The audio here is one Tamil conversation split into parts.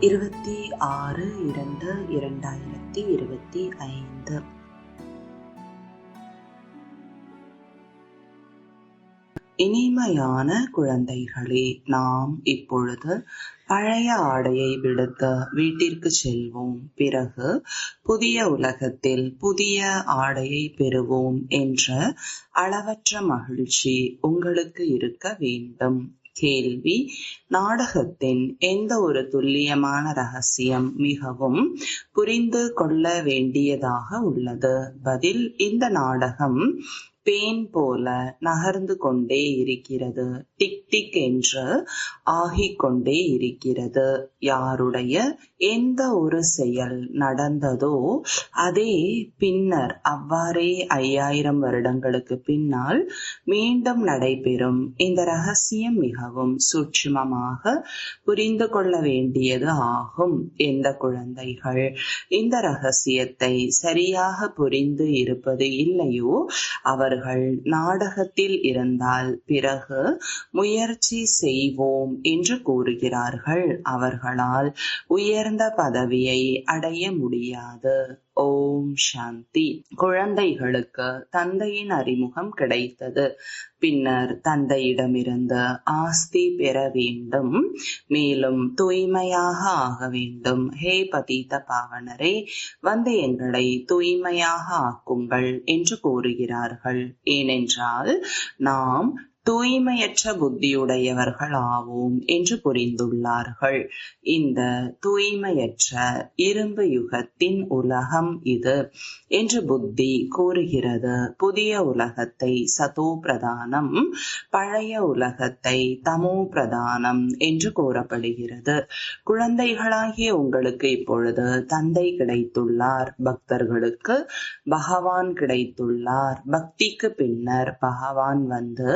இருபத்தி ஆறு இரண்டு இரண்டாயிரத்தி இருபத்தி ஐந்து. இனிமையான குழந்தைகளே நாம் இப்பொழுது பழைய ஆடையை விடுத்து வீட்டிற்கு செல்வோம். பிறகு புதிய உலகத்தில் புதிய ஆடையை பெறுவோம் என்ற அளவற்ற மகிழ்ச்சி உங்களுக்கு இருக்க வேண்டும். கேள்வி. நாடகத்தின் எந்த ஒரு துல்லியமான ரகசியம் மிகவும் புரிந்து கொள்ள வேண்டியதாக உள்ளது. பதில் இந்த நாடகம் பேன் போல நகர்ந்து கொண்டே இருக்கிறது. டிக் டிக் என்று ஆகிக் கொண்டே இருக்கிறது. யாருடைய எந்த ஒரு செயல் நடந்ததோ அதே பின்னர் அவ்வாறே ஐயாயிரம் வருடங்களுக்கு பின்னால் மீண்டும் நடைபெறும். இந்த ரகசியம் மிகவும் சூட்சுமமாக புரிந்து கொள்ள வேண்டியது ஆகும். எந்த குழந்தைகள் இந்த ரகசியத்தை சரியாக புரிந்து இருப்பது இல்லையோ அவர்கள் நாடகத்தில் இருந்தால் பிறகு முயற்சி செய்வோம் என்று கூறுகிறார்கள். அவர்களால் உயர்ந்த பதவியை அடைய முடியாது. ஓம் சாந்தி. குழந்தைகளுக்கு தந்தையின் அறிமுகம் கிடைத்தது. பின்னர் தந்தையிடமிருந்து ஆஸ்தி பெற வேண்டும். மேலும் தூய்மையாக ஆக வேண்டும். ஹே பதீத பாவனரே வந்து எங்களை தூய்மையாக ஆக்குங்கள் என்று கூறுகிறார்கள். ஏனென்றால் நாம் தூய்மையற்ற புத்தியுடையவர்கள் ஆவோம் என்று புரிந்துள்ளார்கள். இந்த தூய்மையற்ற இரும்பு யுகத்தின் உலகம் இது என்று புத்தி கூறுகிறது. புதிய உலகத்தை சதோ பிரதானம் பழைய உலகத்தை தமோ பிரதானம் என்று கூறப்படுகிறது. குழந்தைகளாகிய உங்களுக்கு இப்பொழுது தந்தை கிடைத்துள்ளார் பக்தர்களுக்கு பகவான் கிடைத்துள்ளார். பக்திக்கு பின்னர் பகவான் வந்து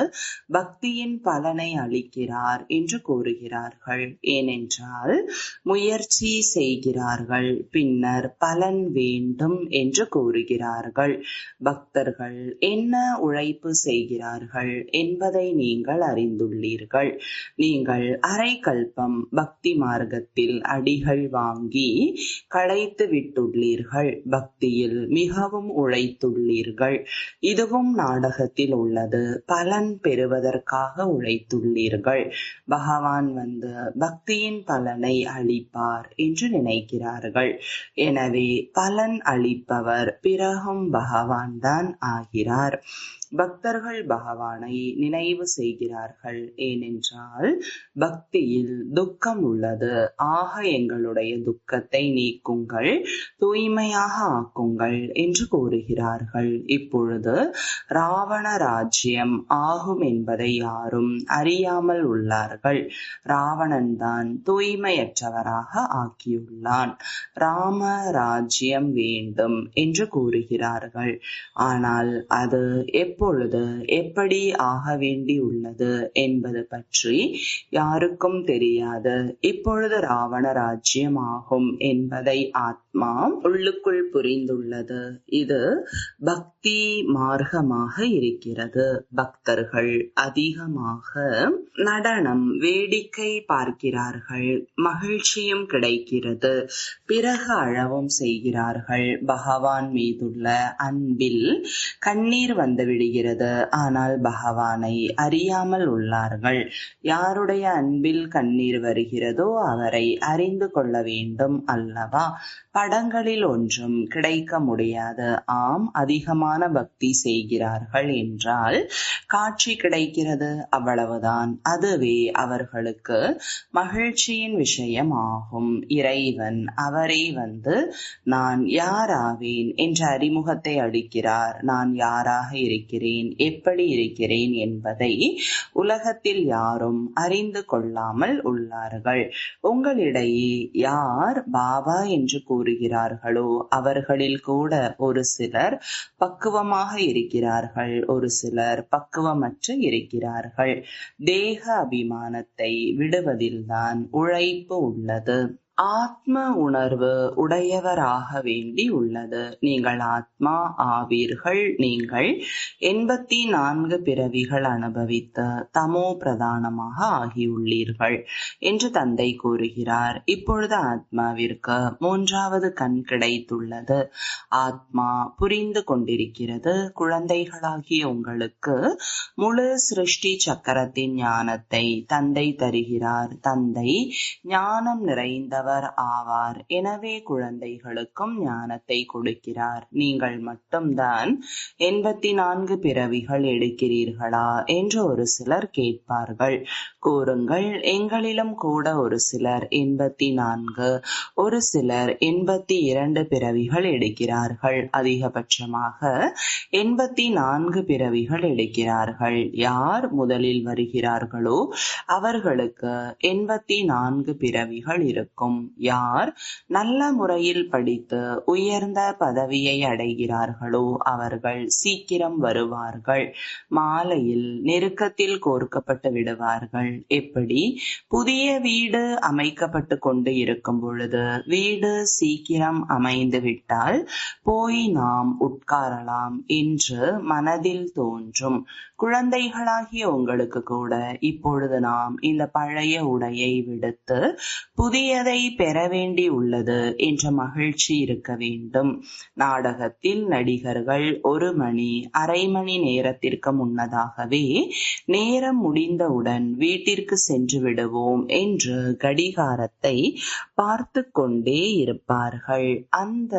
பக்தியின் பலனை அளிக்கிறார் என்று கூறுகிறார்கள். ஏனென்றால் முயற்சி செய்கிறார்கள் பின்னர் பலன் வேண்டும் என்று கூறுகிறார்கள். பக்தர்கள் என்ன உழைப்பு செய்கிறார்கள் என்பதை நீங்கள் அறிந்துள்ளீர்கள். நீங்கள் அரை கல்பம் பக்தி மார்க்கத்தில் அடிகள் வாங்கி களைத்து விட்டுள்ளீர்கள். பக்தியில் மிகவும் உழைத்துள்ளீர்கள். இதுவும் நாடகத்தில் உள்ளது. பலன் பெறுவதற்காக உழைத்துள்ளீர்கள். பகவான் வந்து பக்தியின் பலனை அளிப்பார் என்று நினைக்கிறார்கள். எனவே பலன் அளிப்பவர் பிறகும் பகவான் தான் ஆகிறார். பக்தர்கள் பகவானை நினைவு செய்கிறார்கள். ஏனென்றால் பக்தியில் துக்கம் உள்ளது. ஆக எங்களுடைய துக்கத்தை நீக்குங்கள் தூய்மையாக ஆக்குங்கள் என்று கூறுகிறார்கள். இப்பொழுது ராவண ராஜ்யம் ஆகும் என்பதை யாரும் அறியாமல் உள்ளார்கள். ராவணன் தான் தூய்மையற்றவராக ஆக்கியுள்ளான். ராம ராஜ்யம் வேண்டும் என்று கூறுகிறார்கள். ஆனால் அது எப்போ எப்பொழுது எப்படி ஆக வேண்டி உள்ளது என்பது பற்றி யாருக்கும் தெரியாது. இப்பொழுது ராவண ராஜ்யம் ஆகும் என்பதை ஆத்மா உள்ளுக்குள் புரிந்துள்ளது. இது பக்தி மார்க்கமாக இருக்கிறது. பக்தர்கள் அதிகமாக நடனம் வேடிக்கை பார்க்கிறார்கள். மகிழ்ச்சியும் கிடைக்கிறது. பிறகு அழவும் செய்கிறார்கள். பகவான் மீதுள்ள அன்பில் கண்ணீர் வந்துவிடும் விடுகிறது ஆனால் பகவானை அறியாமல் உள்ளார்கள். யாருடைய அன்பில் கண்ணீர் வருகிறதோ அவரை அறிந்து கொள்ள வேண்டும் அல்லவா? படங்களில் ஒன்றும் கிடைக்க முடியாது. ஆம் அதிகமான பக்தி செய்கிறார்கள் என்றால் காட்சி கிடைக்கிறது. அவ்வளவுதான். அதுவே அவர்களுக்கு மகிழ்ச்சியின் விஷயம் ஆகும் இறைவன் அவரை வந்து நான் யாராவேன்? என்ற அறிமுகத்தை அளிக்கிறார். நான் யாராக இருக்கிறேன்? எப்படி இருக்கிறேன் என்பதை உலகத்தில் யாரும் அறிந்து கொள்ளாமல் உள்ளார்கள். உங்களிடையே யார் பாபா என்று கூறுகிறார்களோ அவர்களில் கூட ஒரு சிலர் பக்குவமாக இருக்கிறார்கள் ஒரு சிலர் பக்குவமற்று இருக்கிறார்கள். தேக அபிமானத்தை விடுவதில்தான் உழைப்பு உள்ளது. ஆத்ம உணர்வு உடையவராக வேண்டி உள்ளது. நீங்கள் ஆத்மா ஆவீர்கள். நீங்கள் எண்பத்தி நான்கு பிறவிகள் அனுபவித்து தமோ பிரதானமாக ஆகியுள்ளீர்கள் என்று தந்தை கூறுகிறார். இப்பொழுது ஆத்மாவிற்கு மூன்றாவது கண் கிடைத்துள்ளது. ஆத்மா புரிந்து கொண்டிருக்கிறது. குழந்தைகளாகிய உங்களுக்கு முழு சிருஷ்டி சக்கரத்தின் ஞானத்தை தந்தை தருகிறார். தந்தை ஞானம் நிறைந்த உள்ளவர் ஆவார். எனவே குழந்தைகளுக்கும் ஞானத்தை கொடுக்கிறார். நீங்கள் மட்டும்தான் எண்பத்தி நான்கு பிறவிகள் எடுக்கிறீர்களா? என்று ஒரு சிலர் கேட்பார்கள். கூறுங்கள் எங்களிலும் கூட ஒரு சிலர் எண்பத்தி நான்கு ஒரு சிலர் எண்பத்தி இரண்டு பிறவிகள் எடுக்கிறார்கள். அதிகபட்சமாக எண்பத்தி நான்கு பிறவிகள் எடுக்கிறார்கள். யார் முதலில் வருகிறார்களோ அவர்களுக்கு எண்பத்தி நான்கு பிறவிகள் இருக்கும். யார் நல்ல முறையில் படித்து உயர்ந்த பதவியை அடைகிறார்களோ அவர்கள் சீக்கிரம் வருவார்கள். மாலையில் நெருக்கத்தில் கோர்க்கப்பட்டு விடுவார்கள். எப்படி புதிய வீடு அமைக்கப்பட்டு கொண்டு இருக்கும் பொழுது? வீடு சீக்கிரம் அமைந்து விட்டால் போய் நாம் உட்காரலாம் என்று மனதில் தோன்றும். குழந்தைகளாகிய உங்களுக்கு கூட இப்பொழுது நாம் இந்த பழைய உடையை விடுத்து புதியதை பெற வேண்டி உள்ளது என்ற மகிழ்ச்சி இருக்க வேண்டும். நாடகத்தில் நடிகர்கள் ஒரு மணி அரை மணி நேரத்திற்கு முன்னதாகவே நேரம் முடிந்தவுடன் வீட்டு வீட்டிற்கு சென்று விடுவோம் என்று கடிகாரத்தை பார்த்து கொண்டே இருப்பார்கள். அந்த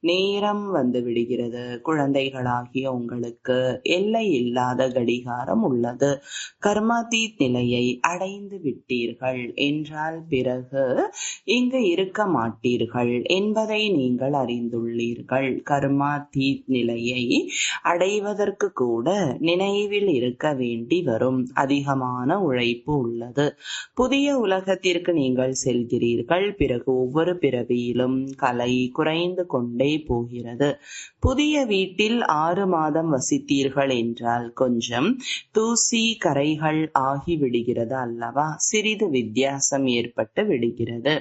நேரம் வந்து விடுகிறது. குழந்தைகளாகிய உங்களுக்கு எல்லை இல்லாத கடிகாரம் உள்ளது. கர்மாதீத் நிலையை அடைந்து விட்டீர்கள் என்றால் பிறகு இங்கு இருக்க மாட்டீர்கள் என்பதை நீங்கள் அறிந்துள்ளீர்கள். கர்மாதீத் நிலையை அடைவதற்கு கூட நினைவில் இருக்க வேண்டி வரும். அதிகமான உழைப்பு அழைப்பு உள்ளது. புதிய உலகத்திற்கு நீங்கள் செல்கிறீர்கள். பிறகு ஒவ்வொரு பிறவியிலும் கலை குறைந்து கொண்டே போகிறது. புதிய வீட்டில் ஆறு மாதம் வசித்தீர்கள் என்றால் கொஞ்சம் தூசி கரைகள் ஆகி விடுகிறது அல்லவா? சிறிது வித்தியாசம் ஏற்பட்டு விடுகிறது.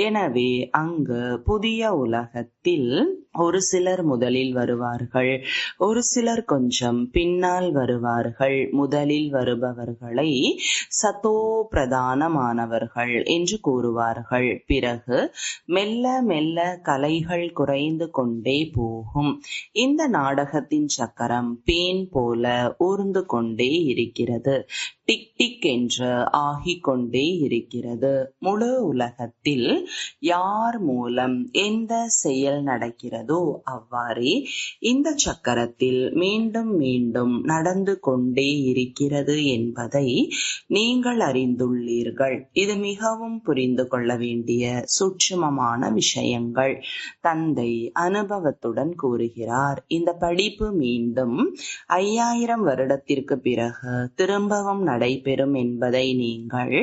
எனவே அங்கு புதிய உலகத்தில் ஒரு சிலர் முதலில் வருவார்கள் ஒரு சிலர் கொஞ்சம் பின்னால் வருவார்கள். முதலில் வருபவர்களை சத்தோ பிரதானமானவர்கள் என்று கூறுவார்கள். பிறகு மெல்ல மெல்ல கலைகள் குறைந்து கொண்டே போகும். இந்த நாடகத்தின் சக்கரம் பேன் போல ஊர்ந்து கொண்டே இருக்கிறது. டிக் டிக் என்று ஆகிக் கொண்டே இருக்கிறது. முழு உலகத்தில் யார் மூலம் எந்த செயல் நடக்கிறது? அவ்வாறே இந்த சக்கரத்தில் மீண்டும் மீண்டும் நடந்து கொண்டே இருக்கிறது என்பதை நீங்கள் அறிந்துள்ளீர்கள். இது மிகவும் புரிந்து கொள்ள வேண்டிய சூட்சுமமான விஷயங்கள். தந்தை அனுபவத்துடன் கூறுகிறார் இந்த படிப்பு மீண்டும் ஐயாயிரம் வருடத்திற்கு பிறகு திரும்பவும் நடைபெறும் என்பதை நீங்கள்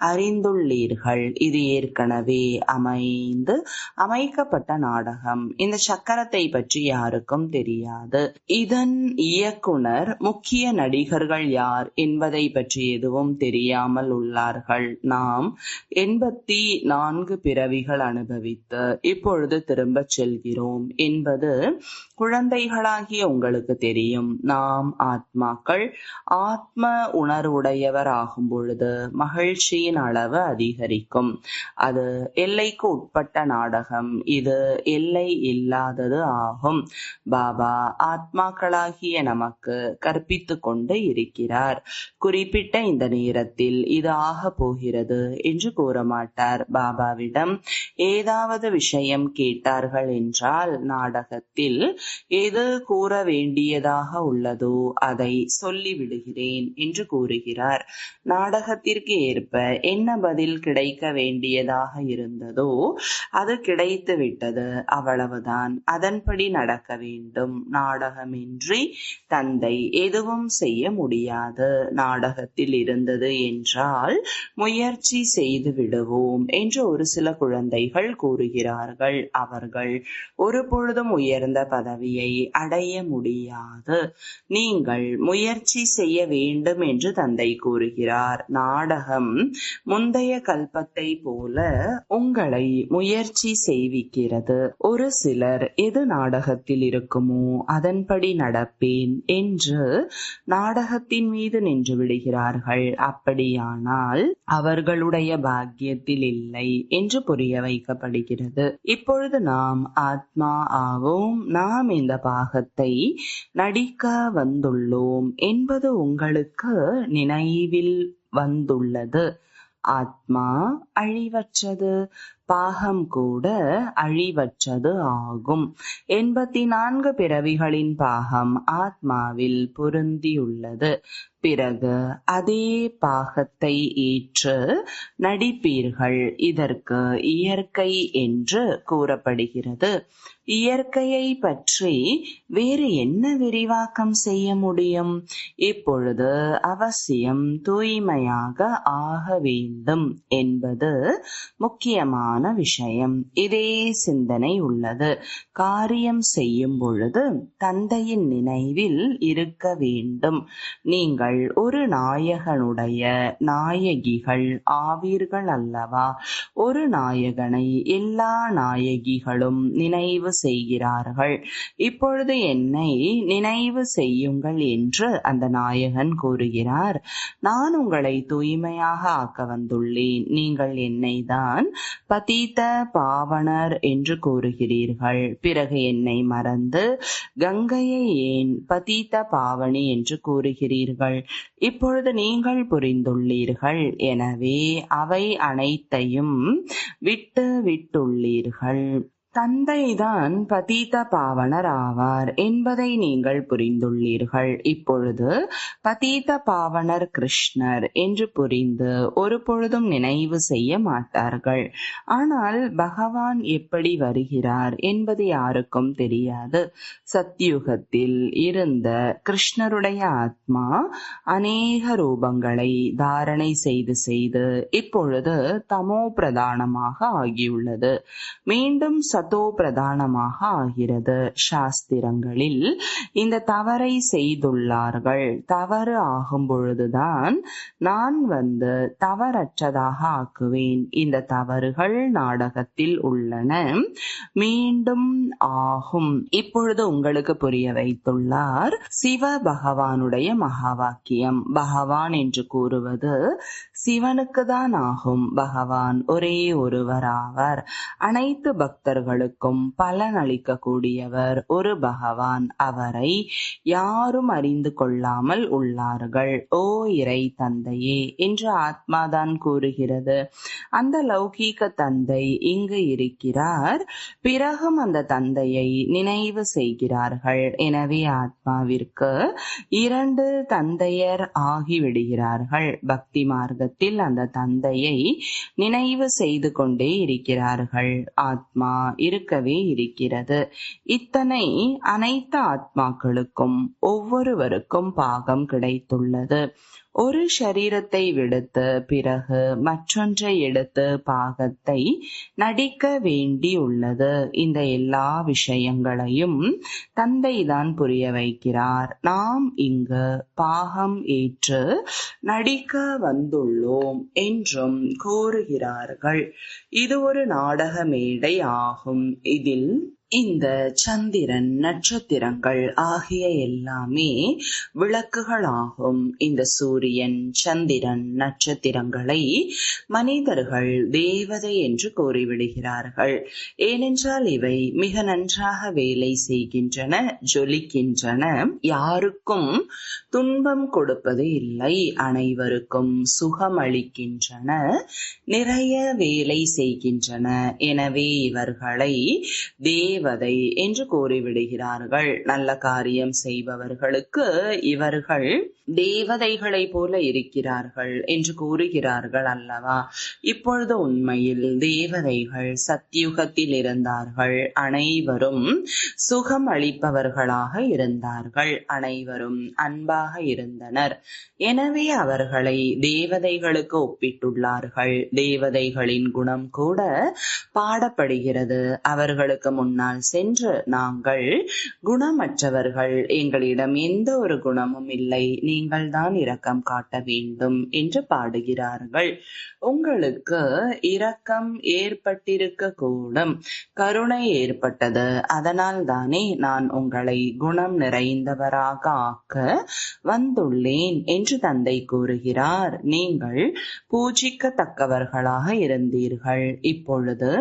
அறிந்துள்ளீர்கள். இது ஏற்கனவே அமைந்து அமைக்கப்பட்ட நாடகம். இந்த சக்கரத்தை பற்றி யாருக்கும் தெரியாது. இதன் இயக்குனர் முக்கிய நடிகர்கள் யார் என்பதை பற்றி எதுவும் தெரியாமல் உள்ளார்கள். நாம் எண்பத்தி நான்கு பிறவிகள் அனுபவித்து இப்பொழுது திரும்ப செல்கிறோம் என்பது குழந்தைகளாகிய உங்களுக்கு தெரியும். நாம் ஆத்மாக்கள் ஆத்ம உணர்வுடையவர் ஆகும் பொழுது மகிழ்ச்சியின் அளவு அதிகரிக்கும். அது எல்லைக்கு உட்பட்ட நாடகம். இது எல்லை இல்லா இல்லாதது ஆகும் பாபா ஆத்மாக்களாகிய நமக்கு கற்பித்து கொண்டு இருக்கிறார். குறிப்பிட்ட இந்த நேரத்தில் இது ஆக போகிறது என்று கூற மாட்டார் பாபாவிடம். ஏதாவது விஷயம் கேட்டார்கள் என்றால் நாடகத்தில் எது கூற வேண்டியதாக உள்ளதோ அதை சொல்லிவிடுகிறேன் என்று கூறுகிறார். நாடகத்திற்கு ஏற்ப என்ன பதில் கிடைக்க வேண்டியதாக இருந்ததோ அது கிடைத்து விட்டது அவ்வளவுதான். அதன்படி நடக்க வேண்டும். நாடகமின்றி தந்தை எதுவும் செய்ய முடியாது. நாடகத்தில் இருந்தது என்றால் முயற்சி செய்து விடுவோம் என்று ஒரு சில குழந்தைகள் கூறுகிறார்கள். அவர்கள் ஒரு பொழுதும் உயர்ந்த பதவியை அடைய முடியாது. நீங்கள் முயற்சி செய்ய வேண்டும் என்று தந்தை கூறுகிறார். நாடகம் முந்தைய கல்பத்தை போல உங்களை முயற்சி செய்விக்கிறது. ஒரு சிலர் எது நாடகத்தில் இருக்குமோ அதன்படி நடப்பேன் என்று நாடகத்தின் மீது நின்று விடுகிறார்கள். அப்படியானால் அவர்களுடைய பாக்கியத்தில் இல்லை என்று புரிய வைக்கப்படுகிறது. இப்பொழுது நாம் ஆத்மா ஆவோம். நாம் இந்த பாகத்தை நடிக்க வந்துள்ளோம் என்பது உங்களுக்கு நினைவில் வந்துள்ளது. ஆத்மா அழிவற்றது. பாகம் கூட அழிவற்றது ஆகும். எண்பத்தி நான்கு பிறவிகளின் பாகம் ஆத்மாவில் பொருந்தியுள்ளது. பிறகு அதே பாகத்தை ஏற்று நடிப்பீர்கள். இதற்கு இயற்கை என்று கூறப்படுகிறது. இயற்கையை பற்றி வேறு என்ன விரிவாக்கம் செய்ய முடியும்? இப்பொழுது அவசியம் தூய்மையாக ஆக வேண்டும் என்பது முக்கியமான விஷயம். இதே சிந்தனை உள்ளது. காரியம் செய்யும் பொழுது தந்தையின் நினைவில் இருக்க வேண்டும். நீங்கள் ஒரு நாயகனுடைய நாயகிகள் ஆவீர்கள் அல்லவா? ஒரு நாயகனை எல்லா நாயகிகளும் நினைவு செய்கிறார்கள். இப்பொழுது என்னை நினைவு செய்யுங்கள் என்று அந்த நாயகன் கூறுகிறார். நான் உங்களை தூய்மையாக ஆக்க வந்துள்ளேன். நீங்கள் என்னை தான் பதீத்த பாவனர் என்று கூறுகிறீர்கள். பிறகு என்னை மறந்து கங்கையை ஏன் பதீத்த பாவனி என்று கூறுகிறீர்கள்? இப்பொழுது நீங்கள் புரிந்துள்ளீர்கள். எனவே அவை அனைத்தையும் விட்டு விட்டுள்ளீர்கள். தந்தைதான் பதீத பாவனர் ஆவார் என்பதை நீங்கள் புரிந்துள்ளீர்கள். இப்பொழுது பதீத பாவனர் கிருஷ்ணர் என்று புரிந்து ஒரு பொழுதும் நினைவு செய்ய மாட்டார்கள். ஆனால் பகவான் எப்படி வருகிறார் என்பது யாருக்கும் தெரியாது. சத்யுகத்தில் இருந்த கிருஷ்ணருடைய ஆத்மா அநேக ரூபங்களை தாரணை செய்து செய்து இப்பொழுது தமோ பிரதானமாக ஆகியுள்ளது. மீண்டும் சத் பிரதானமாக ஆகிறது. சாஸ்திரங்களில் இந்த தவறை செய்துள்ளார்கள். தவறு ஆகும் பொழுதுதான் நான் வந்து தவறற்றதாக ஆக்குவேன். இந்த தவறுகள் நாடகத்தில் உள்ளன. மீண்டும் ஆகும். இப்பொழுது உங்களுக்கு புரிய வைத்துள்ளார் சிவ பகவானுடைய மகா வாக்கியம் பகவான் என்று கூறுவது சிவனுக்கு தான் ஆகும். பகவான் ஒரே ஒருவர் ஆவார் அனைத்து பக்தர்களுக்கும் பலன் அளிக்கக்கூடியவர் ஒரு பகவான். அவரை யாரும் அறிந்து கொள்ளாமல் உள்ளார்கள். ஓ இறை தந்தையே என்று ஆத்மாதான் கூறுகிறது. அந்த லௌகீக தந்தை இங்கு இருக்கிறார். பிறகும் அந்த தந்தையை நினைவு செய்கிறார்கள். எனவே ஆத்மாவிற்கு இரண்டு தந்தையர் ஆகிவிடுகிறார்கள். பக்தி மார்க்கத்தில் அந்த தந்தையை நினைவு செய்து கொண்டே இருக்கிறார்கள். ஆத்மா இருக்கவே இருக்கிறது. இத்தனை அனைத்து ஆத்மாக்களுக்கும் ஒவ்வொருவருக்கும் பாகம் கிடைத்துள்ளது. ஒரு சரீரத்தை விடுத்து பிறகு மற்றொன்றை எடுத்து பாகத்தை நடிக்க வேண்டியுள்ளது. இந்த எல்லா விஷயங்களையும் தந்தைதான் புரிய வைக்கிறார். நாம் இங்கு பாகம் ஏற்று நடிக்க வந்துள்ளோம் என்றும் கூறுகிறார்கள் இது ஒரு நாடக மேடை ஆகும். இதில் இந்த சந்திரன் நட்சத்திரங்கள் ஆகிய எல்லாமே விளக்குகளாகும். இந்த சூரியன் சந்திரன் நட்சத்திரங்களை மனிதர்கள் தேவதை என்று கூறிவிடுகிறார்கள். ஏனென்றால் இவை மிக நன்றாக வேலை செய்கின்றன ஜொலிக்கின்றன. யாருக்கும் துன்பம் கொடுப்பது இல்லை. அனைவருக்கும் சுகம் அளிக்கின்றன நிறைய வேலை செய்கின்றன. எனவே இவர்களை செய்வதை என்று கூறிவிடுகிறார்கள். நல்ல காரியம் செய்பவர்களுக்கு இவர்கள் தேவதைகளை போல இருக்கிறார்கள் என்று கூறுகிறார்கள் அல்லவா? இப்பொழுது உண்மையில் தேவதைகள் சத்தியுகத்தில் இருந்தார்கள். அனைவரும் சுகம் அளிப்பவர்களாக இருந்தார்கள். அனைவரும் அன்பாக இருந்தனர். எனவே அவர்களை தேவதைகளுக்கு ஒப்பிட்டுள்ளார்கள். தேவதைகளின் குணம் கூட பாடப்படுகிறது. அவர்களுக்கு முன்னால் பின்னால் சென்று நாங்கள் குணமற்றவர்கள். எங்களிடம் எந்த ஒரு குணமும் இல்லை. நீங்கள் தான் இரக்கம் காட்ட வேண்டும் என்று பாடுகிறார்கள். உங்களுக்கு இரக்கம் ஏற்பட்டிருக்க கூடும். கருணை ஏற்பட்டது. அதனால் தானே நான் உங்களை குணம் நிறைந்தவராக ஆக்க வந்துள்ளேன் என்று தந்தை கூறுகிறார். நீங்கள் பூஜிக்கத்தக்கவர்களாக இருந்தீர்கள். இப்பொழுது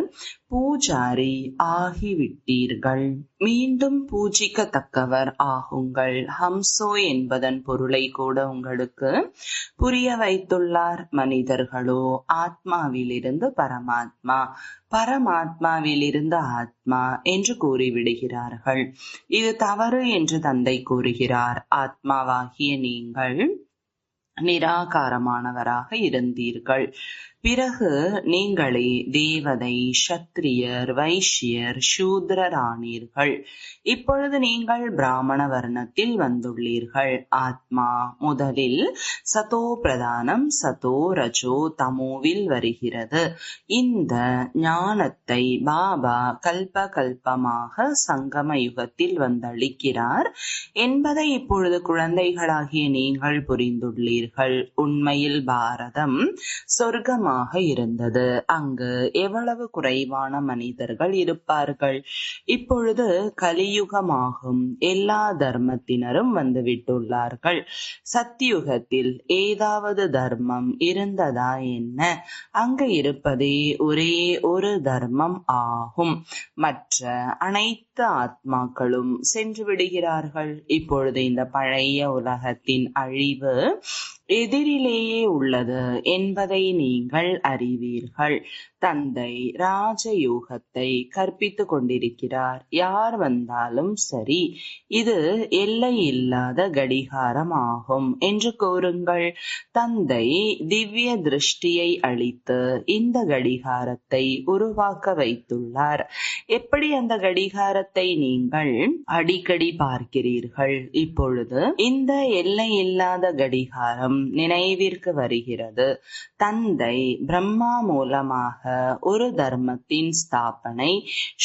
பூஜாரி ஆகிவிட்டீர்கள். மீண்டும் பூஜிக்கத்தக்கவர் ஆகுங்கள். ஹம்சோ என்பதன் பொருளை கூட உங்களுக்கு புரிய வைத்துள்ளார் மனிதர்களோ. ஆத்மாவிலிருந்து பரமாத்மா பரமாத்மாவிலிருந்து ஆத்மா என்று கூறிவிடுகிறார்கள். இது தவறு என்று தந்தை கூறுகிறார். ஆத்மாவாகிய நீங்கள் நிராகாரமானவராக இருந்தீர்கள். பிறகு நீங்களே தேவதை சத்திரியர் வைஷ்யர் சூத்ரரானீர்கள் இப்பொழுது நீங்கள் பிராமண வர்ணத்தில் வந்துள்ளீர்கள். ஆத்மா முதலில் சதோ பிரதானம் சதோ ரஜோ தமோவில் வருகிறது. இந்த ஞானத்தை பாபா கல்ப கல்பமாக சங்கம யுகத்தில் வந்தளிக்கிறார். என்பதை இப்பொழுது குழந்தைகளாகிய நீங்கள் புரிந்துள்ளீர்கள். உண்மையில் பாரதம் சொர்க்கமாக இருந்தது. அங்கு எவ்வளவு குறைவான மனிதர்கள் இருப்பார்கள்? இப்பொழுது கலியுகமாகும். எல்லா தர்மத்தினரும் வந்துவிட்டுள்ளார்கள். சத்தியுகத்தில் ஏதாவது தர்மம் இருந்ததா என்ன? அங்கு இருப்பதே ஒரே ஒரு தர்மம் ஆகும். மற்ற அனைத்து ஆத்மாக்களும் சென்று விடுகிறார்கள். இப்பொழுது இந்த பழைய உலகத்தின் அழிவு எதிரிலேயே உள்ளது என்பதை நீங்கள் அறிவீர்கள். தந்தை ராஜயோகத்தை கற்பித்துக் கொண்டிருக்கிறார். யார் வந்தாலும் சரி இது எல்லை இல்லாத கடிகாரம் ஆகும் என்று கூறுங்கள். தந்தை திவ்ய திருஷ்டியை அளித்து இந்த கடிகாரத்தை உருவாக்க வைத்துள்ளார். எப்படி அந்த கடிகாரத்தை நீங்கள் அடிக்கடி பார்க்கிறீர்கள்? இப்பொழுது இந்த எல்லை இல்லாத கடிகாரம் நினைவிற்கு வருகிறது. தந்தை பிரம்மா மூலமாக ஒரு தர்மத்தின் ஸ்தாபனை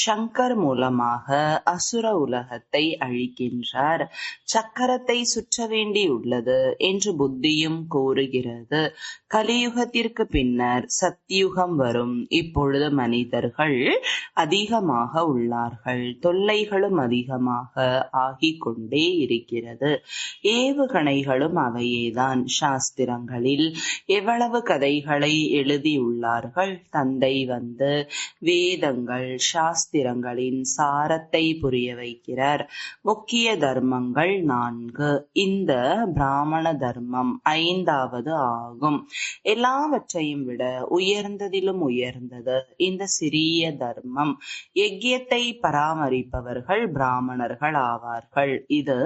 சங்கர் மூலமாக அசுர உலகத்தை அழிக்கின்றார். சக்கரத்தை சுற்ற வேண்டியுள்ளது என்று புத்தியும் கூறுகிறது. கலியுகத்திற்கு பின்னர் சத்தியுகம் வரும். இப்பொழுது மனிதர்கள் அதிகமாக உள்ளார்கள். தொல்லைகளும் அதிகமாக ஆகிக் கொண்டே இருக்கிறது. ஏவுகணைகளும் அவையேதான். சாஸ்திரங்களில் எவ்வளவு கதைகளை எழுதியுள்ளார்கள்? தந்தை வந்து வேதங்கள் சாஸ்திரங்களின் சாரத்தை புரிய வைக்கிறார். முக்கிய தர்மங்கள் நான்கு. இந்த பிராமண தர்மம் ஐந்தாவது ஆகும். எல்லாவற்றையும் விட உயர்ந்ததிலும் உயர்ந்தது இந்த சிறிய தர்மம். யஜ்யத்தை பராமரிப்பவர்கள் பிராமணர்கள் ஆவார்கள். இது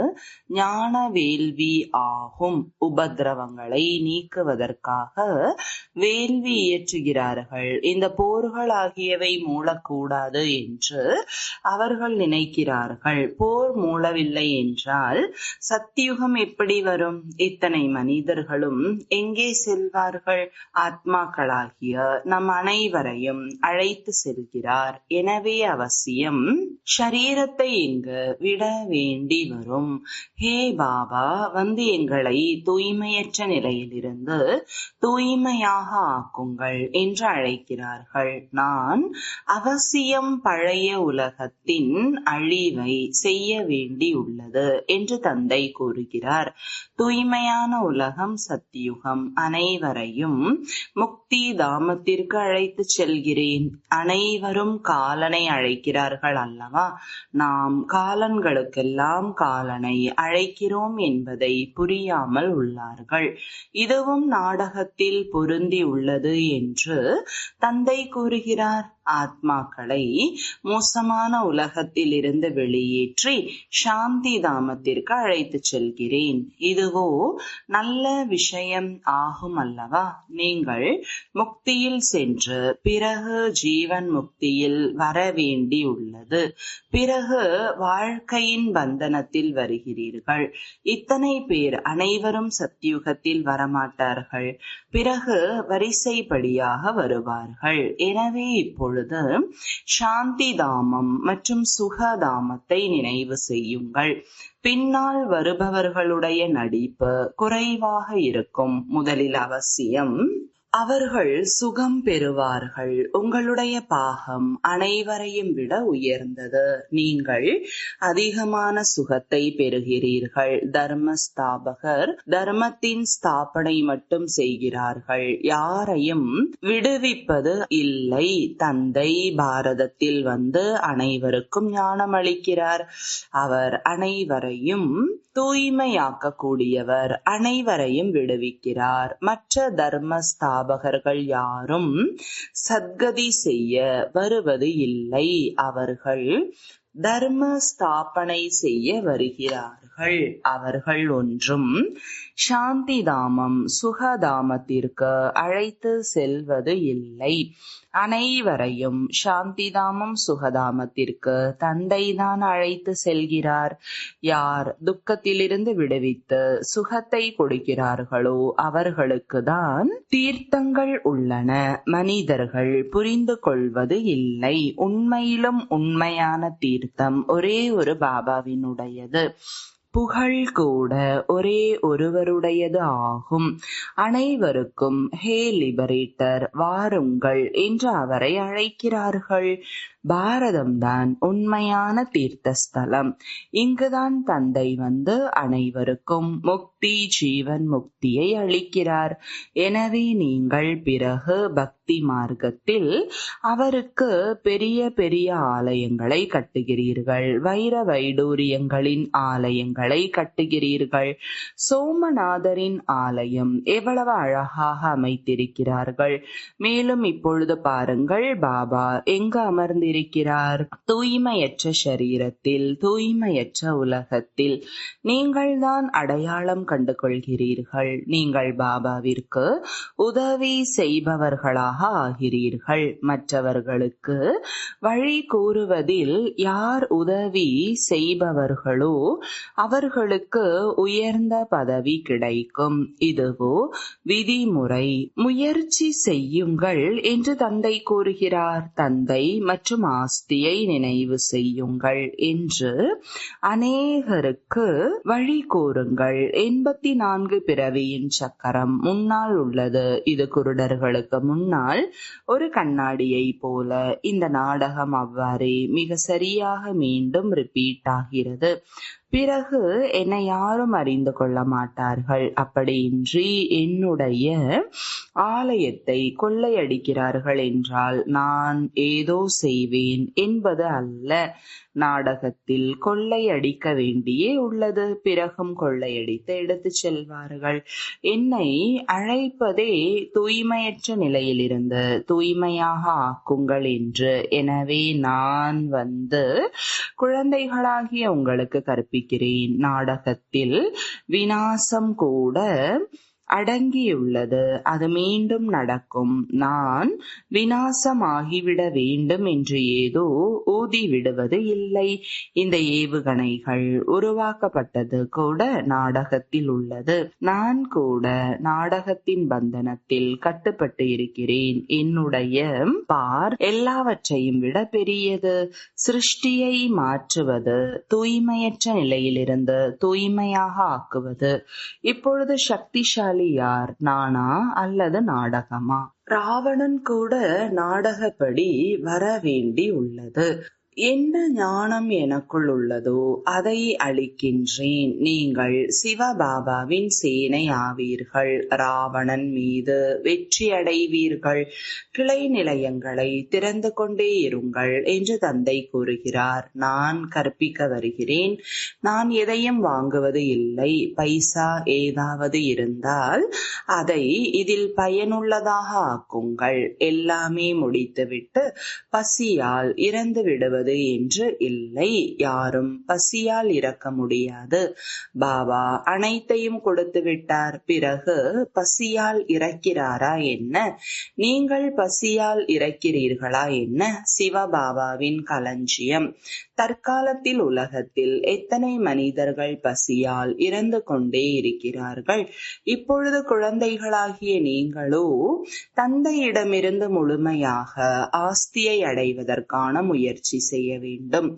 ஞான வேள்வி ஆகும் பாவங்களை நீக்குவதற்காக வேள்வி இயற்றுகிறார்கள். இந்த போர்கள் ஆகியவை மூளக்கூடாது என்று அவர்கள் நினைக்கிறார்கள். போர் மூளவில்லை என்றால் சத்தியுகம் எப்படி வரும்? இத்தனை மனிதர்களும் எங்கே செல்வார்கள்? ஆத்மாக்களாகிய நம் அனைவரையும் அழைத்து செல்கிறார். எனவே அவசியம் ஷரீரத்தை இங்கு விட வேண்டி வரும். ஹே பாபா வந்து எங்களை தூய்மையற்ற நிலையிலிருந்து தூய்மையாக ஆக்குங்கள் என்று அழைக்கிறார்கள். நான் அவசியம் பழைய உலகத்தின் அழிவை செய்ய வேண்டியுள்ளது என்று தந்தை கூறுகிறார். தூய்மையான உலகம் சத்தியுகம் அனைவரையும் முக்தி தாமத்திற்கு அழைத்து செல்கிறேன். அனைவரும் காலனை அழைக்கிறார்கள் அல்லவா? நாம் காலன்களுக்கெல்லாம் காலனை அழைக்கிறோம் என்பதை புரியாமல் உள்ளார்கள். இதுவும் நாடகத்தில் பொருந்தி உள்ளது என்று தந்தை கூறுகிறார். ஆத்மாக்களை மோசமான உலகத்தில் இருந்து வெளியேற்றி சாந்தி தாமத்திற்கு அழைத்து செல்கிறேன். இதுவோ நல்ல விஷயம் ஆகும் அல்லவா? நீங்கள் முக்தியில் சென்று பிறகு ஜீவன் முக்தியில் வர வேண்டி உள்ளது. பிறகு வாழ்க்கையின் பந்தனத்தில் வருகிறீர்கள். இத்தனை பேர் அனைவரும் சத்தியுகத்தில் வரமாட்டார்கள். பிறகு வரிசைப்படியாக வருவார்கள். எனவே இப்பொழுது பொழுது சாந்தி தாமம் மற்றும் சுகதாமத்தை நினைவு செய்யுங்கள். பின்னால் வருபவர்களுடைய நடிப்பு குறைவாக இருக்கும் முதலில் அவசியம். அவர்கள் சுகம் பெறுவார்கள். உங்களுடைய பாகம் அனைவரையும் விட உயர்ந்தது. நீங்கள் அதிகமான சுகத்தை பெறுகிறீர்கள். தர்ம ஸ்தாபகர் தர்மத்தின் ஸ்தாபனை மட்டும் செய்கிறார்கள். யாரையும் விடுவிப்பது இல்லை. தந்தை பாரதத்தில் வந்து அனைவருக்கும் ஞானம் அளிக்கிறார் அவர் அனைவரையும் தூய்மையாக்கக்கூடியவர். அனைவரையும் விடுவிக்கிறார். மற்ற தர்ம ஸ்தாபகர்கள் யாரும் சத்கதி செய்ய வருவது இல்லை. அவர்கள் தர்ம ஸ்தாபனை செய்ய வருகிறார்கள். அவர்கள் ஒன்றும் சாந்தி தாமம் சுகதாமத்திற்கு அழைத்து செல்வது இல்லை. அனைவரையும் சாந்திதாமம் சுகதாமத்திற்கு தந்தைதான் அழைத்து செல்கிறார். யார் துக்கத்திலிருந்து விடுவித்து சுகத்தை கொடுக்கிறார்களோ அவர்களுக்கு தான் தீர்த்தங்கள் உள்ளன. மனிதர்கள் புரிந்து கொள்வது இல்லை. உண்மையிலும் உண்மையான தீர்த்தம் ஒரே ஒரு பாபாவினுடையது. புகழ் கூட ஒரே அவருடையது ஆகும். அனைவருக்கும் ஹே லிபரேட்டர் வாருங்கள் என்று அவரை அழைக்கிறார்கள். பாரதம்தான் உண்மையான தீர்த்த ஸ்தலம் இங்குதான் தந்தை வந்து அனைவருக்கும் முக்தி ஜீவன் முக்தியை அளிக்கிறார். எனவே நீங்கள் பிறகு பக்தி மார்க்கத்தில் அவருக்கு பெரிய பெரிய ஆலயங்களை கட்டுகிறீர்கள். வைர வைடூரியங்களின் ஆலயங்களை கட்டுகிறீர்கள். சோமநாதரின் ஆலயம் எவ்வளவு அழகாக அமைத்திருக்கிறார்கள். மேலும் இப்பொழுது பாருங்கள் பாபா எங்கு அமர்ந்திருக்கிறார்? தூய்மையற்ற சரீரத்தில் தூய்மையற்ற உலகத்தில் நீங்கள்தான் அடையாளம் கண்டு கொள்கிறீர்கள் நீங்கள் பாபாவிற்கு உதவி செய்பவர்களாக ஆகிறீர்கள். மற்றவர்களுக்கு வழி கூறுவதில் யார் உதவி செய்பவர்களோ அவர்களுக்கு உயர்ந்த பதவி கிடைக்கும். இதுவோ விதிமுறை. முயற்சி செய்யுங்கள் என்று தந்தை கூறுகிறார். தந்தை மற்றும் ஆஸ்தியை நினைவு செய்யுங்கள் என்று அநேகருக்கு வழி கூறுங்கள். எண்பத்தி நான்கு பிறவியின் சக்கரம் முன்னால் உள்ளது. இது குருடர்களுக்கு முன்னால் ஒரு கண்ணாடியை போல. இந்த நாடகம் அவ்வாறே மிக சரியாக மீண்டும் ரிப்பீட் ஆகிறது. பிறகு என்னை யாரும் அறிந்து கொள்ள மாட்டார்கள். அப்படியின்றி என்னுடைய ஆலயத்தை கொள்ளையடிக்கிறார்கள் என்றால் நான் ஏதோ செய்வேன் என்பது அல்ல. நாடகத்தில் கொள்ளையடிக்க வேண்டியே உள்ளது. பிறகும் கொள்ளையடித்து எடுத்து செல்வார்கள். என்னை அழைப்பதே தூய்மையற்ற நிலையிலிருந்து தூய்மையாக ஆக்குங்கள் என்று. எனவே நான் வந்து குழந்தைகளாகிய உங்களுக்கு கற்பிக்கிறேன். நாடகத்தில் வினாசம் கூட அடங்கியுள்ளது. அது மீண்டும் நடக்கும். நான் வினாசமாகிவிட வேண்டும் என்று ஏதோ ஊதி விடுவது இல்லை. இந்த ஏவுகணைகள் உருவாக்கப்பட்டது கூட நாடகத்தில் உள்ளது. நான் கூட நாடகத்தின் பந்தனத்தில் கட்டுப்பட்டு இருக்கிறேன். என்னுடைய பார் எல்லாவற்றையும் விட பெரியது. சிருஷ்டியை மாற்றுவது தூய்மையற்ற நிலையிலிருந்து தூய்மையாக ஆக்குவது. இப்பொழுது சக்திசாலி யார் நானா அல்லது நாடகமா? ராவணன் கூட நாடகப்படி வர வேண்டி உள்ளது. என்ன ஞானம் எனக்குள் உள்ளதோ அதை அளிக்கின்றேன். நீங்கள் சிவபாபாவின் சேனை ஆவீர்கள் ராவணன் மீது வெற்றி அடைவீர்கள். கிளை நிலையங்களை திறந்து கொண்டே இருங்கள் என்று தந்தை கூறுகிறார். நான் கற்பிக்க வருகிறேன். நான் எதையும் வாங்குவது இல்லை. பைசா ஏதாவது இருந்தால் அதை இதில் பயனுள்ளதாக ஆக்குங்கள். எல்லாமே முடித்துவிட்டு பசியால் இறந்து விடுவது என்று இல்லை. யாரும் பசியால் இறக்க முடியாது. பாபா அனைத்தையும் கொடுத்து விட்டார். பிறகு பசியால் இறக்கிறாரா என்ன? நீங்கள் பசியால் இறக்கிறீர்களா என்ன? சிவபாபாவின் களஞ்சியம். தற்காலத்தில் உலகத்தில் எத்தனை மனிதர்கள் பசியால் இறந்து கொண்டே இருக்கிறார்கள்? இப்பொழுது குழந்தைகளாகிய நீங்களோ தந்தையிடமிருந்து முழுமையாக ஆஸ்தியை அடைவதற்கான முயற்சி செய்ய வேண்டும்.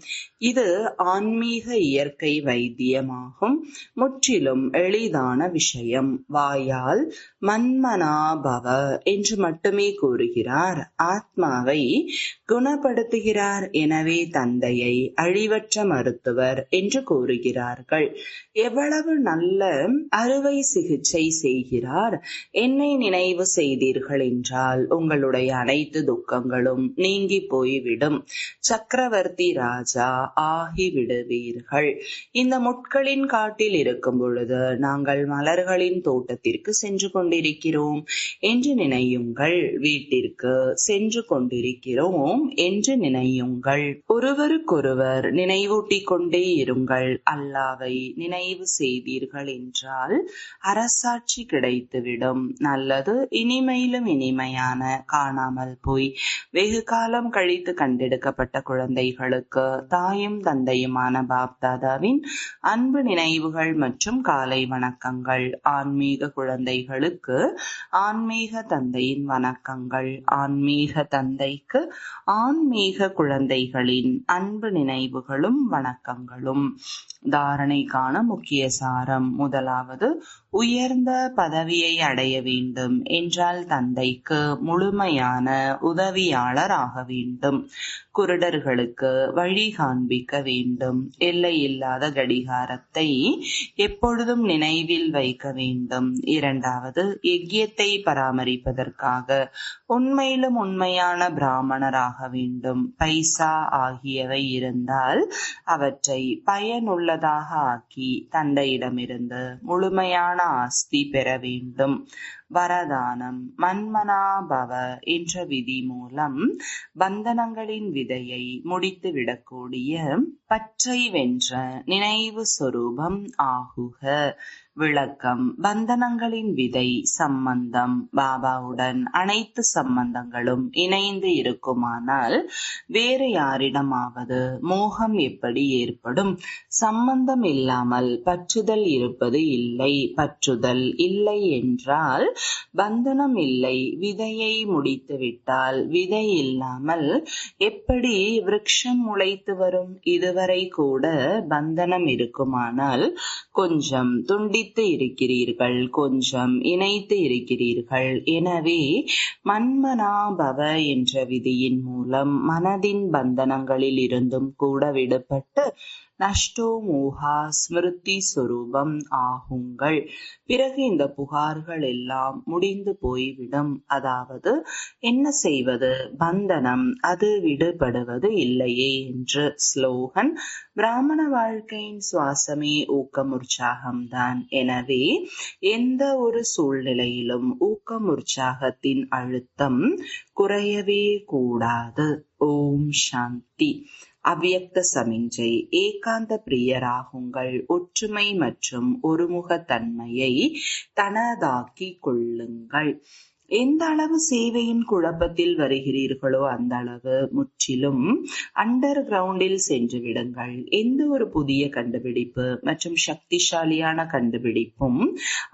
இது ஆன்மீக இயற்கை வைத்தியமாகும். முற்றிலும் எளிதான விஷயம். வாயால் மன்மனாபவ என்று மட்டுமே கூறுகிறார். ஆத்மாவை குணப்படுத்துகிறார். எனவே தந்தையை அழிவற்ற மருத்துவர் என்று கூறுகிறார்கள். எவ்வளவு நல்ல அறுவை சிகிச்சை செய்கிறார். என்னை நினைவு செய்தீர்கள் என்றால் உங்களுடைய அனைத்து துக்கங்களும் நீங்கி போய்விடும். சக்கர சக்கரவர்த்தி ராஜா ஆகிவிடுவீர்கள் இந்த முட்களின் காட்டில் இருக்கும் பொழுது நாங்கள் மலர்களின் தோட்டத்திற்கு சென்று கொண்டிருக்கிறோம். என்று நினையுங்கள் வீட்டிற்கு சென்று கொண்டிருக்கிறோம் என்று நினையுங்கள். ஒருவருக்கொருவர் நினைவூட்டிக் கொண்டே இருங்கள். அல்லாவை நினைவு செய்தீர்கள் என்றால் அரசாட்சி கிடைத்துவிடும். நல்லது இனிமையிலும் இனிமையான காணாமல் போய் வெகு காலம் கழித்து கண்டெடுக்கப்பட்ட குழந்தைகளுக்கு தாயும் தந்தையுமான பாப்தாதாவின் அன்பு நினைவுகள் மற்றும் காலை வணக்கங்கள். ஆன்மீக குழந்தைகளுக்கு ஆன்மீக தந்தையின் வணக்கங்கள். ஆன்மீக தந்தைக்கு ஆன்மீக குழந்தைகளின் அன்பு நினைவுகளும் வணக்கங்களும். தாரணைக்கான முக்கிய சாரம். முதலாவது உயர்ந்த பதவியை அடைய வேண்டும். என்றால் தந்தைக்கு முழுமையான உதவியாளர் ஆக வேண்டும். குருடர்களுக்கு வழி காண்பிக்க வேண்டும். எல்லை இல்லாத கடிகாரத்தை எப்பொழுதும் நினைவில் வைக்க வேண்டும். இரண்டாவது யஜ்யத்தை பராமரிப்பதற்காக உண்மையிலும் உண்மையான பிராமணராக வேண்டும். பைசா ஆகியவை இருந்தால் அவற்றை பயனுள்ள பயனுள்ளதாக ஆக்கி தந்தையிடமிருந்து முழுமையான ஆஸ்தி பெற வேண்டும். வரதானம் மன்மனாபவ என்ற விதி மூலம் பந்தனங்களின் விதையை முடித்து விடக்கூடிய பற்றை வென்ற நினைவு சொரூபம் ஆகுக. விளக்கம். பந்தனங்களின் விதை சம்பந்தம். பாபாவுடன் அனைத்து சம்பந்தங்களும் இணைந்து இருக்குமானால் வேறு யாரிடமாவது மோகம் எப்படி ஏற்படும்? சம்பந்தம் இல்லாமல் பற்றுதல் இருப்பது இல்லை. பற்றுதல் இல்லை என்றால் பந்தனம் இல்லை. விதையை முடித்துவிட்டால் விதை இல்லாமல் எப்படி விரக்ஷம் முளைத்து வரும்? இதுவரை கூட பந்தனம் இருக்குமானால் கொஞ்சம் துண்டி இணைத்து இருக்கிறீர்கள் கொஞ்சம் இணைத்து இருக்கிறீர்கள் எனவே மன்மனாபவ என்ற விதியின் மூலம் மனதின் பந்தனங்களில் இருந்தும் கூட விடுபட்டு நஷ்டோ மோகா ஸ்மிருதி சுரூபம் ஆகுங்கள். பிறகு இந்த புகார்கள் எல்லாம் முடிந்து போய்விடும். அதாவது என்ன செய்வது? பந்தனம் அது விடுபடுவது இல்லையே என்று ஸ்லோகன் பிராமண வாழ்க்கையின் சுவாசமே ஊக்கமுற்சாகம்தான் எனவே எந்த ஒரு சூழ்நிலையிலும் ஊக்கம் உற்சாகத்தின் அழுத்தம் குறையவே கூடாது. ஓம் சாந்தி. அவ்வியக்த சமிஞ்சை ஏகாந்த பிரியராகுங்கள் ஒற்றுமை மற்றும் ஒருமுகத்தன்மையை தனதாக்கி கொள்ளுங்கள். எந்த அளவு சேவையின் குழப்பத்தில் வருகிறீர்களோ அந்த அளவு முற்றிலும் அண்டர் கிரவுண்டில் சென்று விடுங்கள். எந்த ஒரு புதிய கண்டுபிடிப்பு மற்றும் சக்திசாலியான கண்டுபிடிப்பும்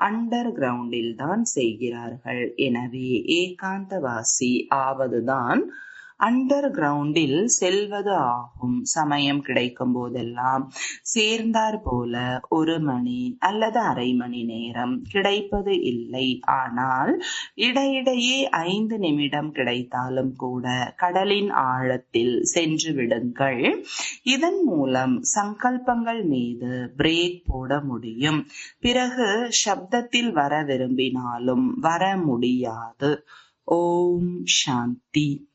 அண்டர் கிரவுண்டில் தான் செய்கிறார்கள். எனவே ஏகாந்தவாசி ஆவதுதான் அண்டர் கிரவுண்டில் செல்வது ஆகும். சமயம் கிடைக்கும் போதெல்லாம் சேர்ந்தார் போல ஒரு மணி அல்லது அரை மணி நேரம் கிடைப்பது இல்லை. ஆனால் இடையிடையே ஐந்து நிமிடம் கிடைத்தாலும் கூட கடலின் ஆழத்தில் சென்று விடுங்கள். இதன் மூலம் சங்கல்பங்கள் மீது பிரேக் போட முடியும். பிறகு சப்தத்தில் வர விரும்பினாலும் வர முடியாது. ஓம் சாந்தி.